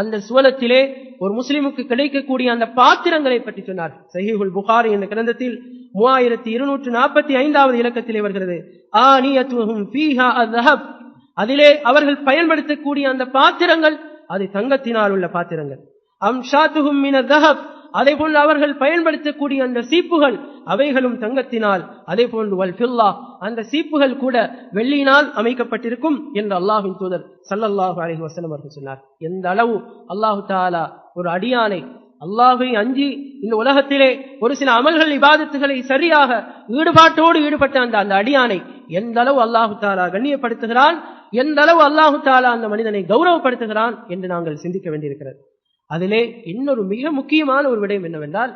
அந்த சுவனத்திலே ஒரு முஸ்லிமுக்கு கிடைக்கக்கூடிய அந்த பாத்திரங்களை பற்றி சொன்னார். சஹிஹுல் புகாரி என்ற கிரந்தத்தில் மூவாயிரத்தி இருநூற்று நாற்பத்தி ஐந்தாவது இலக்கத்திலே வருகிறது. ஆனியத்துஹும் ஃபீஹா அதிலே அவர்கள் பயன்படுத்தக்கூடிய அந்த பாத்திரங்கள் அது தங்கத்தினால் உள்ள பாத்திரங்கள். அம்ஷாத்துஹும் மின தஹப். அதே போன்று அவர்கள் பயன்படுத்தக்கூடிய அந்த சீப்புகள் அவைகளும் தங்கத்தினால் அதே போன்று வல்ஃபில்லா அந்த சீப்புகள் கூட வெள்ளியினால் அமைக்கப்பட்டிருக்கும் என்று அல்லாஹின் தூதர் சல்லல்லாஹு அலஹி வஸல்லம் அவர்கள் சொன்னார். எந்த அளவு அல்லாஹு தாலா ஒரு அடியானை அல்லாஹை அஞ்சி இந்த உலகத்திலே ஒரு சில அமல்கள் இபாதத்துகளை சரியாக ஈடுபாட்டோடு ஈடுபட்ட அந்த அந்த அடியானை எந்த அளவு அல்லாஹு தாலா கண்ணியப்படுத்துகிறான் எந்த அளவு அல்லாஹு தாலா அந்த மனிதனை கௌரவப்படுத்துகிறான் என்று நாங்கள் சிந்திக்க வேண்டியிருக்கிறது. அதிலே இன்னொரு மிக முக்கியமான ஒரு விடயம் என்னவென்றால்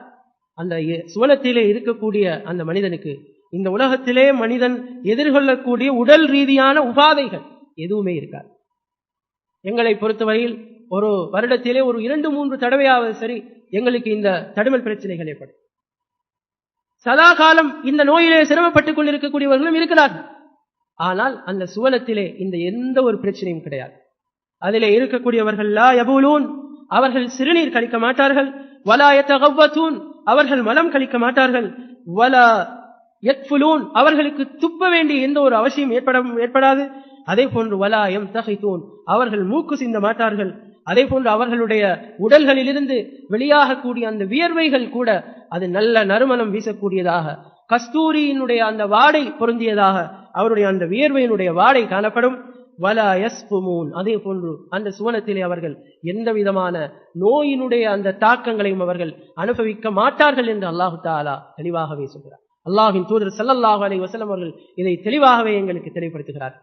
அந்த எ- சுவனத்திலே இருக்கக்கூடிய அந்த மனிதனுக்கு இந்த உலகத்திலே மனிதன் எதிர்கொள்ளக்கூடிய உடல் ரீதியான உபாதைகள் எதுவுமே இருக்காது. எங்களை பொறுத்தவரையில் ஒரு வருடத்திலே ஒரு இரண்டு மூன்று தடவையாவது சரி எங்களுக்கு இந்த தடுமல் பிரச்சனைகள் ஏற்படும் சதா காலம் இந்த நோயிலே சிரமப்பட்டுக் கொண்டிருக்கக்கூடியவர்களும் இருக்கிறார்கள். ஆனால் அந்த சுவனத்திலே இந்த எந்த ஒரு பிரச்சனையும் கிடையாது. அதிலே இருக்கக்கூடியவர்கள் லா அவர்கள் சிறுநீர் கழிக்க மாட்டார்கள். வலா யத்தகவ்வத்தூன் அவர்கள் மலம் கழிக்க மாட்டார்கள். வலா எத்ஃபுலூன் அவர்களுக்கு துப்ப வேண்டிய எந்த ஒரு அவசியம் ஏற்பட ஏற்படாது. அதே போன்று வலா எம் தகைத்தூன் அவர்கள் மூக்கு சிந்த மாட்டார்கள். அதே போன்று அவர்களுடைய உடல்களிலிருந்து வெளியாகக்கூடிய அந்த வியர்வைகள் கூட அது நல்ல நறுமணம் வீசக்கூடியதாக. கஸ்தூரியினுடைய அந்த வாடை பொருந்தியதாக அவருடைய அந்த வியர்வையினுடைய வாடை காணப்படும். வலா யஸ்புமூன் அதே போன்று அந்த சுவனத்திலே அவர்கள் எந்த விதமான நோயினுடைய அந்த தாக்கங்களையும் அவர்கள் அனுபவிக்க மாட்டார்கள் என்று அல்லாஹு தாலா தெளிவாகவே சொல்கிறார். அல்லாஹின் தூதர் ஸல்லல்லாஹு அலை வசலம் அவர்கள் இதை தெளிவாகவே எங்களுக்கு தெளிவுபடுத்துகிறார்.